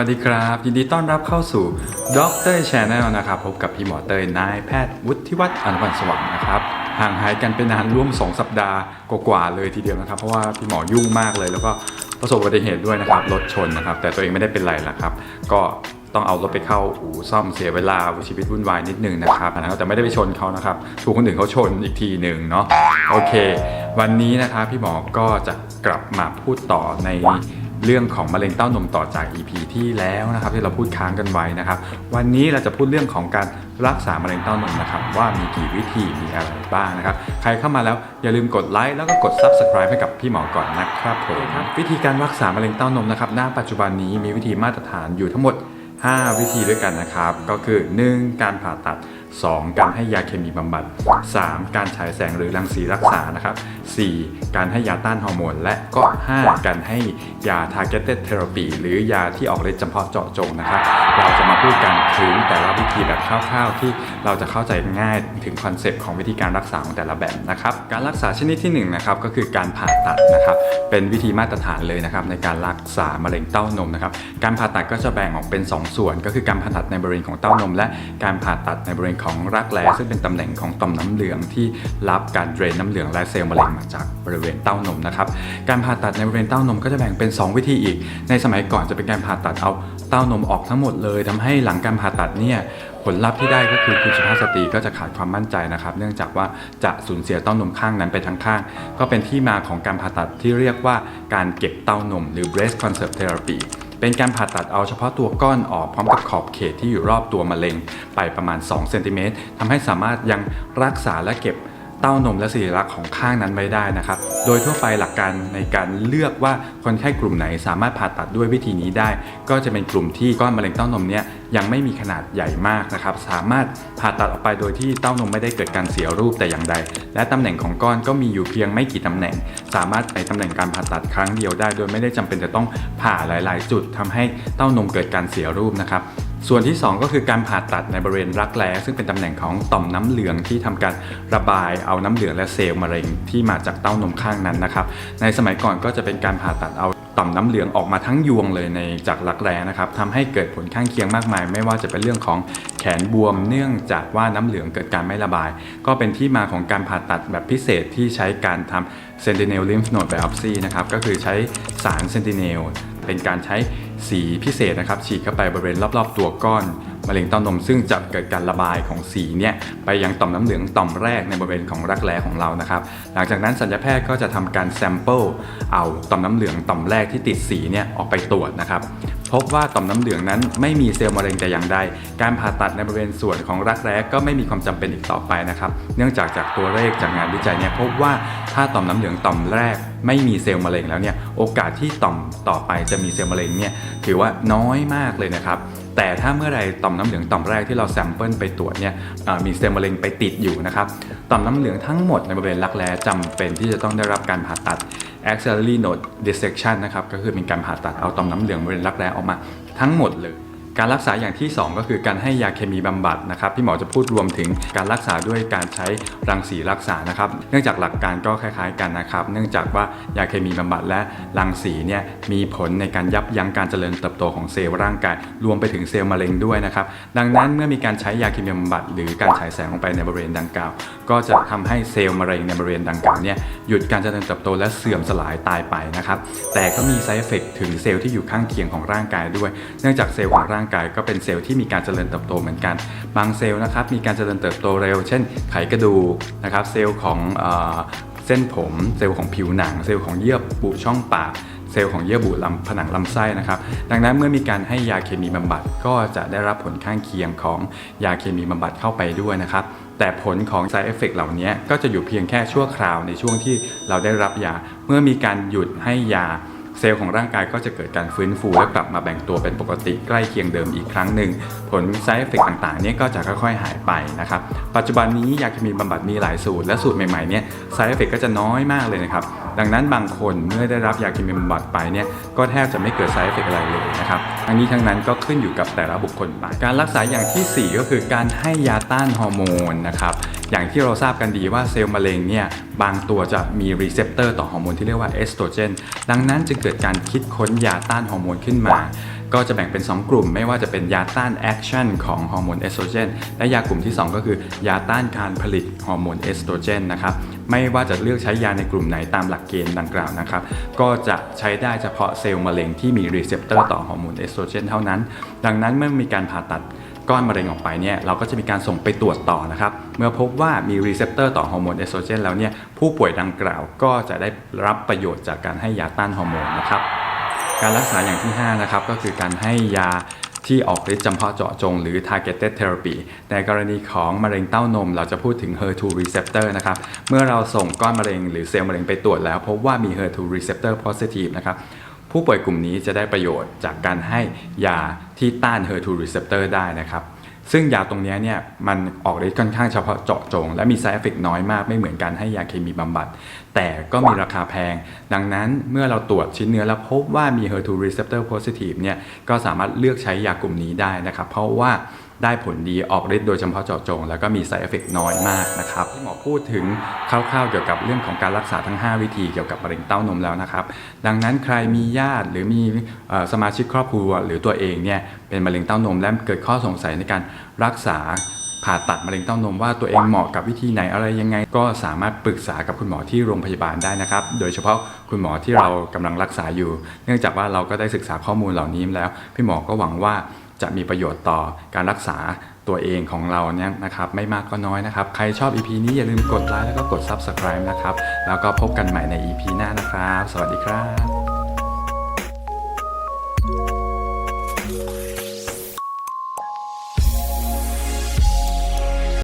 สวัสดีครับ ยินดีต้อนรับเข้าสู่ด็อกเตอร์ชแนลนะครับพบกับพี่หมอเตยนายแพทย์วุฒิวัฒน์อนุวันสว่างนะครับห่างหายกันไปนานร่วม 2 สัปดาห์กว่าๆเลยทีเดียวนะครับ เพราะว่าพี่หมอยุ่งมากเลย แล้วก็ประสบอุบัติเหตุด้วยนะครับรถชนนะครับ แต่ตัวเองไม่ได้เป็นไรละครับ ก็ต้องเอารถไปเข้าอู่ซ่อมเสียเวลาชีวิตวุ่นวายนิดนึงนะครับนะครับแต่ไม่ได้ไปชนเขานะครับถูกคนอื่นเขาชนอีกทีหนึ่งเนาะโอเค วันนี้นะครับพี่หมอก็จะกลับมาพูดต่อใน เรื่องของมะเร็งเต้านมต่อจาก EP ที่แล้วนะครับที่เราพูดค้างกันไว้นะครับ วันนี้เราจะพูดเรื่องของการรักษามะเร็งเต้านมนะครับ ว่ามีกี่วิธีมีอะไรบ้างนะครับ ใครเข้ามาแล้วอย่าลืมกดไลค์แล้วก็กด Subscribe ให้กับพี่หมอก่อนนะครับผมครับวิธีการรักษามะเร็งเต้านมนะครับณปัจจุบันนี้มีวิธีมาตรฐานอยู่ทั้งหมด 5 วิธีด้วยกันนะครับ ก็คือ 1. การผ่าตัด 2. การให้ยาเคมีบำบัด 3. การฉายแสงหรือรังสีรักษานะครับ 4. การให้ยาต้านฮอร์โมน และก็ 5. การให้ยา targeted therapy หรือยาที่ออกฤทธิ์เฉพาะเจาะจงนะครับ เราจะมาพูดกันถึงแต่ละวิธีแบบคร่าวๆ ที่เราจะเข้าใจง่ายถึงคอนเซปต์ของวิธีการรักษาของแต่ละแบบนะครับ การรักษาชนิดที่1นนะครับก็คือการผ่าตัดนะครับ เป็นวิธีมาตรฐานเลยนะครับในการรักษามะเร็งเต้านมนะครับ การผ่าตัดก็จะแบ่งออกเป็น 2 ส่วน ก็คือการผ่าตัดในบริเวณของเต้านม และการผ่าตัดในบริเวณของรักแร้ซึ่งเป็นตำแหน่งของต่อมน้ำเหลืองที่รับการเดรนน้ำเหลืองและเซลล์มะเร็งมาจากบริเวณเต้านมนะครับ การผ่าตัดในบริเวณเต้านมก็จะแบ่งเป็น 2 วิธีอีก ในสมัยก่อนจะเป็นการผ่าตัดเอาเต้านมออกทั้งหมดเลยทำให้หลังการผ่าตัดเนี่ยผลลัพธ์ที่ได้ก็คือคุณสุภาพสตรีก็จะขาดความมั่นใจนะครับ เนื่องจากว่าจะสูญเสียเต้านมข้างนั้นไปทั้งข้าง ก็เป็นที่มาของการผ่าตัดที่เรียกว่าการเก็บเต้านม หรือ breast conserve therapy เป็นการผ่าตัดเอาเฉพาะตัวก้อนออกพร้อมกับขอบเขตที่อยู่รอบตัวมะเร็งไปประมาณ2เซนติเมตรทำให้สามารถยังรักษาและเก็บ เต้านมและสิริรักษ์ของข้างนั้นไว้ได้นะครับ โดยทั่วไปหลักการในการเลือกว่าคนไข้กลุ่มไหนสามารถผ่าตัดด้วยวิธีนี้ได้ ก็จะเป็นกลุ่มที่ก้อนมะเร็งเต้านมเนี่ยยังไม่มีขนาดใหญ่มากนะครับ สามารถผ่าตัดออกไปโดยที่เต้านมไม่ได้เกิดการเสียรูปแต่อย่างใด และตำแหน่งของก้อนก็มีอยู่เพียงไม่กี่ตำแหน่ง สามารถในตำแหน่งการผ่าตัดครั้งเดียวได้ โดยไม่ได้จำเป็นจะต้องผ่าหลาย ๆ จุดทำให้เต้านมเกิดการเสียรูปนะครับ ส่วนที่ 2 ก็คือการผ่าตัดในบริเวณรักแร้ซึ่งเป็นตำแหน่งของต่อมน้ำเหลืองที่ทำการระบายเอาน้ำเหลืองและเซลล์มะเร็งที่มาจากเต้านมข้างนั้นนะครับ ในสมัยก่อนก็จะเป็นการผ่าตัดเอาต่อมน้ำเหลืองออกมาทั้งยวงเลยในจากรักแร้นะครับทำให้เกิดผลข้างเคียงมากมาย ไม่ว่าจะเป็นเรื่องของแขนบวมเนื่องจากว่าน้ำเหลืองเกิดการไม่ระบาย ก็เป็นที่มาของการผ่าตัดแบบพิเศษที่ใช้การทำ sentinel lymph node biopsy นะครับก็คือใช้สาร sentinel เป็นการใช้ สีพิเศษนะครับฉีดเข้าไปบริเวณรอบๆ ตัวก้อนมะเร็งเต้านมซึ่งจะเกิดการระบายของสีเนี่ยไปยังต่อมน้ำเหลืองต่อมแรกในบริเวณของรักแร้ของเรานะครับ หลังจากนั้นสัญญาแพทย์ก็จะทำการแซมเปิลเอาต่อมน้ำเหลืองต่อมแรกที่ติดสีเนี่ยออกไปตรวจนะครับพบว่าต่อมน้ำเหลืองนั้นไม่มีเซลล์มะเร็งแต่อย่างใด การผ่าตัดในบริเวณส่วนของรักแร้ก็ไม่มีความจำเป็นอีกต่อไปนะครับ เนื่องจากจากตัวเลขจากงานวิจัยเนี่ยพบว่าถ้าต่อมน้ำเหลืองต่อมแรก ไม่มีเซลล์มะเร็งแล้วเนี่ยโอกาสที่ต่อมต่อไปจะมีเซลล์มะเร็งเนี่ยถือว่าน้อยมากเลยนะครับแต่ถ้าเมื่อไรต่อมน้ำเหลืองต่อมแรกที่เราแซมเปิลไปตรวจเนี่ยมีเซลล์มะเร็งไปติดอยู่นะครับต่อมน้ำเหลืองทั้งหมดในบริเวณรักแร้จำเป็นที่จะต้องได้รับการผ่าตัด axillary node dissection นะครับก็คือเป็นการผ่าตัดเอาต่อมน้ำเหลืองบริเวณรักแร้ออกมาทั้งหมดเลย การรักษาอย่างที่ 2 ก็คือการให้ยาเคมีบำบัดนะครับพี่หมอจะพูดรวมถึงการรักษาด้วยการใช้รังสีรักษานะครับเนื่องจากหลักการก็คล้ายๆกันนะครับ เนื่องจากว่ายาเคมีบำบัดและรังสีเนี่ยมีผลในการยับยั้งการเจริญเติบโตของเซลล์ร่างกาย รวมไปถึงเซลล์มะเร็งด้วยนะครับดังนั้นเมื่อมีการใช้ยาเคมีบำบัดหรือการฉายแสงลงไปในบริเวณดังกล่าว ก็จะทำให้เซลล์มะเร็งในบริเวณดังกล่าวเนี่ยหยุดการเจริญเติบโตและเสื่อมสลายตายไปนะครับแต่ก็มี side effect ถึงเซลล์ที่อยู่ข้างเคียงของร่างกายด้วย เนื่องจากเซลล์ของร่างกายก็เป็นเซลล์ที่มีการเจริญเติบโตเหมือนกัน บางเซลล์นะครับมีการเจริญเติบโตเร็ว เช่นไขกระดูกนะครับเซลล์ของเอ่อเส้นผมเซลล์ของผิวหนัง เซลล์ของเยื่อบุช่องปากเซลล์ของเยื่อบุลำผนังลำไส้นะครับ ดังนั้นเมื่อมีการให้ยาเคมีบำบัดก็จะได้รับผลข้างเคียงของยาเคมีบำบัดเข้าไปด้วยนะครับ แต่ผลของ side effect เหล่านี้ก็จะอยู่เพียงแค่ชั่วคราวในช่วงที่เราได้รับยา เมื่อมีการหยุดให้ยา เซลล์ของร่างกายก็จะเกิดการฟื้นฟูและกลับมาแบ่งตัวเป็นปกติใกล้เคียงเดิมอีกครั้งหนึ่ง ผล side effect ต่างๆเนี่ยก็จะค่อยๆหายไปนะครับ ปัจจุบันนี้ยาเคมีบำบัดมีหลายสูตร และสูตรใหม่ๆเนี่ย side effect ก็จะน้อยมากเลยนะครับ ดังนั้นบางคนเมื่อได้รับยาเคมีบำบัดไปเนี่ยก็แทบจะไม่เกิด side effect อะไรเลยนะครับทั้งนี้ทั้งนั้นก็ขึ้นอยู่กับแต่ละบุคคลไปการรักษาอย่างทีสี่4 ก็คือการให้ยาต้านฮอร์โมนนะครับ อย่างที่เราทราบกันดีว่าเซลล์มะเร็งเนี่ยบางตัวจะมีรีเซพเตอร์ต่อฮอร์โมนที่เรียกว่าเอสโตรเจนดังนั้นจึงเกิดการคิดค้นยาต้านฮอร์โมนขึ้นมา ก็จะแบ่งเป็น 2 กลุ่ม ไม่ว่าจะเป็นยาต้านแอคชั่นของฮอร์โมนเอสโตรเจนและยากลุ่มที่ 2 ก็คือยาต้านการผลิตฮอร์โมนเอสโตรเจนนะครับไม่ว่าจะเลือกใช้ยาในกลุ่มไหนตามหลักเกณฑ์ดังกล่าวนะครับ ก็จะใช้ได้เฉพาะเซลล์มะเร็งที่มีรีเซพเตอร์ต่อฮอร์โมนเอสโตรเจนเท่านั้น ดังนั้นเมื่อมีการผ่าตัด ก้อนมะเร็งออกไปเนี่ยเราก็จะมีการส่งไปตรวจต่อนะครับ เมื่อพบว่ามีรีเซพเตอร์ต่อฮอร์โมนเอสโตรเจนแล้วเนี่ยผู้ป่วยดังกล่าวก็จะได้รับประโยชน์จากการให้ยาต้านฮอร์โมนนะครับการรักษาอย่างที่ 5 นะครับ ก็คือการให้ยาที่ออกฤทธิ์จำเพาะเจาะจงหรือ targeted therapy ในกรณีของมะเร็งเต้านม เราจะพูดถึง HER2 receptor นะครับ เมื่อเราส่งก้อนมะเร็งหรือเซลล์มะเร็งไปตรวจแล้ว พบว่ามี HER2 receptor positive นะครับ ผู้ป่วยกลุ่มนี้จะได้ประโยชน์จากการให้ยาที่ต้าน HER2 receptor ได้นะครับ ซึ่งยาตรงนี้เนี่ยมันออกฤทธิ์ค่อนข้างเฉพาะเจาะจง และมี side effect น้อยมากไม่เหมือนการให้ยาเคมีบำบัด แต่ก็มีราคาแพง ดังนั้นเมื่อเราตรวจชิ้นเนื้อแล้วพบว่ามี HER2 receptor positive เนี่ยก็สามารถเลือกใช้ยากลุ่มนี้ได้นะครับ เพราะว่า ได้ผลดีออกฤทธิ์โดยเฉพาะเจาะจง แล้วก็มี side effect น้อยมากนะครับที่หมอพูดถึงคร่าวๆเกี่ยวกับเรื่องของการรักษาทั้ง 5 วิธีเกี่ยวกับมะเร็งเต้านมแล้วนะครับ ดังนั้นใครมีญาติหรือมีสมาชิกครอบครัวหรือตัวเองเนี่ยเป็นมะเร็งเต้านมและเกิดข้อสงสัยในการรักษาผ่าตัดมะเร็งเต้านมว่าตัวเองเหมาะกับวิธีไหนอะไรยังไง ก็สามารถปรึกษากับคุณหมอที่โรงพยาบาลได้นะครับ โดยเฉพาะคุณหมอที่เรากำลังรักษาอยู่ เนื่องจากว่าเราก็ได้ศึกษาข้อมูลเหล่านี้แล้ว พี่หมอก็หวังว่า จะมีประโยชน์ต่อการรักษาตัวเองของเราเนี่ยนะครับไม่มากก็น้อยนะครับ ใครชอบ EP นี้อย่าลืมกดไลค์แล้วก็กด Subscribe นะครับ แล้วก็พบกันใหม่ใน EP หน้านะครับ สวัสดีครับ